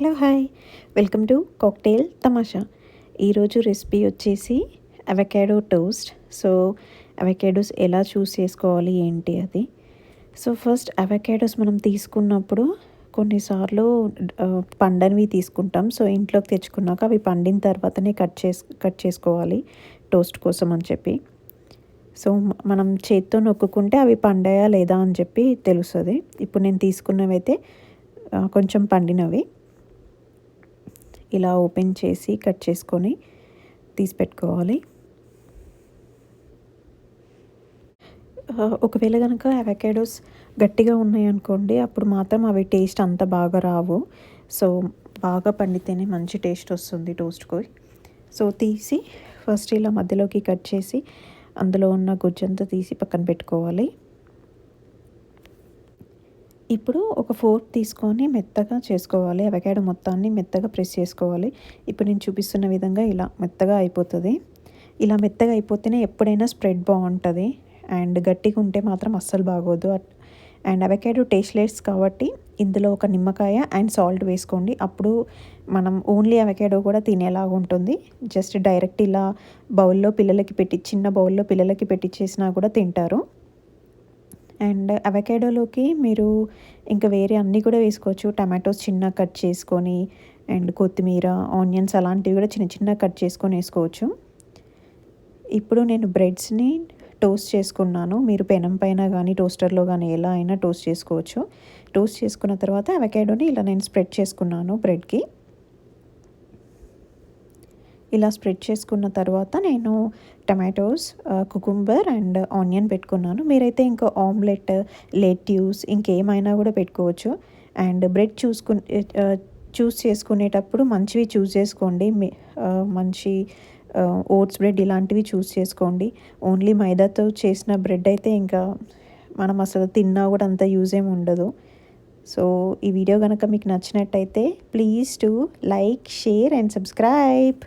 Hello hi. Welcome to cocktail Tamasha. ఈరోజు recipe వచ్చేసి avocado toast. So avocados ఎలా చూస్ చేసుకోవాలి ఏంటి అది? సో ఫస్ట్ అవకాడోస్ మనం తీసుకున్నప్పుడు కొన్నిసార్లు పండనివి తీసుకుంటాం. సో ఇంట్లోకి తెచ్చుకున్నాక అవి పండిన తర్వాతనే కట్ చేసు కట్ చేసుకోవాలి టోస్ట్ కోసం అని చెప్పి. సో మనం చేత్తో నొక్కుకుంటే అవి పండాయా లేదా అని చెప్పి తెలుస్తుంది. ఇప్పుడు నేను తీసుకున్నవి అయితే కొంచెం పండినవి. ఇలా ఓపెన్ చేసి కట్ చేసుకొని తీసి పెట్టుకోవాలి. ఒకవేళ కనుక అవకాడోస్ గట్టిగా ఉన్నాయనుకోండి అప్పుడు మాత్రం అవి టేస్ట్ అంత బాగా రావు. సో బాగా పండితేనే మంచి టేస్ట్ వస్తుంది టోస్ట్కి సో తీసి ఫస్ట్ ఇలా మధ్యలోకి కట్ చేసి అందులో ఉన్న గుజ్జంతా తీసి పక్కన పెట్టుకోవాలి. ఇప్పుడు ఒక ఫోర్క్ తీసుకొని మెత్తగా చేసుకోవాలి. అవకాడో మొత్తాన్ని మెత్తగా ప్రెస్ చేసుకోవాలి. ఇప్పుడు నేను చూపిస్తున్న విధంగా ఇలా మెత్తగా అయిపోతుంది. ఇలా మెత్తగా అయిపోతేనే ఎప్పుడైనా స్ప్రెడ్ బాగుంటుంది. అండ్ గట్టిగా ఉంటే మాత్రం అస్సలు బాగోదు. అండ్ అవకాడో టేస్ట్లెస్ కాబట్టి ఇందులో ఒక నిమ్మకాయ అండ్ సాల్ట్ వేసుకోండి. అప్పుడు మనం ఓన్లీ అవకాడో కూడా తినేలాగా ఉంటుంది. జస్ట్ డైరెక్ట్ ఇలా బౌల్లో పిల్లలకి పెట్టి చిన్న బౌల్లో పిల్లలకి పెట్టించేసినా కూడా తింటారు. అండ్ అవకాడోలోకి మీరు ఇంకా వేరే అన్నీ కూడా వేసుకోవచ్చు. టమాటోస్ చిన్న కట్ చేసుకొని అండ్ కొత్తిమీర ఆనియన్స్ అలాంటివి కూడా చిన్న చిన్న కట్ చేసుకొని వేసుకోవచ్చు. ఇప్పుడు నేను బ్రెడ్స్ని టోస్ట్ చేసుకున్నాను. మీరు పెనం పైన కానీ టోస్టర్లో కానీ ఎలా అయినా టోస్ట్ చేసుకోవచ్చు. టోస్ట్ చేసుకున్న తర్వాత అవకాడోని ఇలా నేను స్ప్రెడ్ చేసుకున్నాను బ్రెడ్కి. ఇలా స్ప్రెడ్ చేసుకున్న తర్వాత నేను టమాటోస్ కుకుంబర్ అండ్ ఆనియన్ పెట్టుకున్నాను. మీరైతే ఇంకా ఆమ్లెట్ లెట్యూస్ ఇంకేమైనా కూడా పెట్టుకోవచ్చు. అండ్ బ్రెడ్ చూసుకు uh, చూస్ చేసుకునేటప్పుడు మంచివి చూస్ చేసుకోండి. Uh, మంచి uh, ఓట్స్ బ్రెడ్ ఇలాంటివి చూస్ చేసుకోండి. ఓన్లీ మైదాతో చేసిన బ్రెడ్ అయితే ఇంకా మనం అసలు తిన్నా కూడా అంత యూజ్ ఏమి ఉండదు. సో ఈ వీడియో కనుక మీకు నచ్చినట్టయితే please to like share and subscribe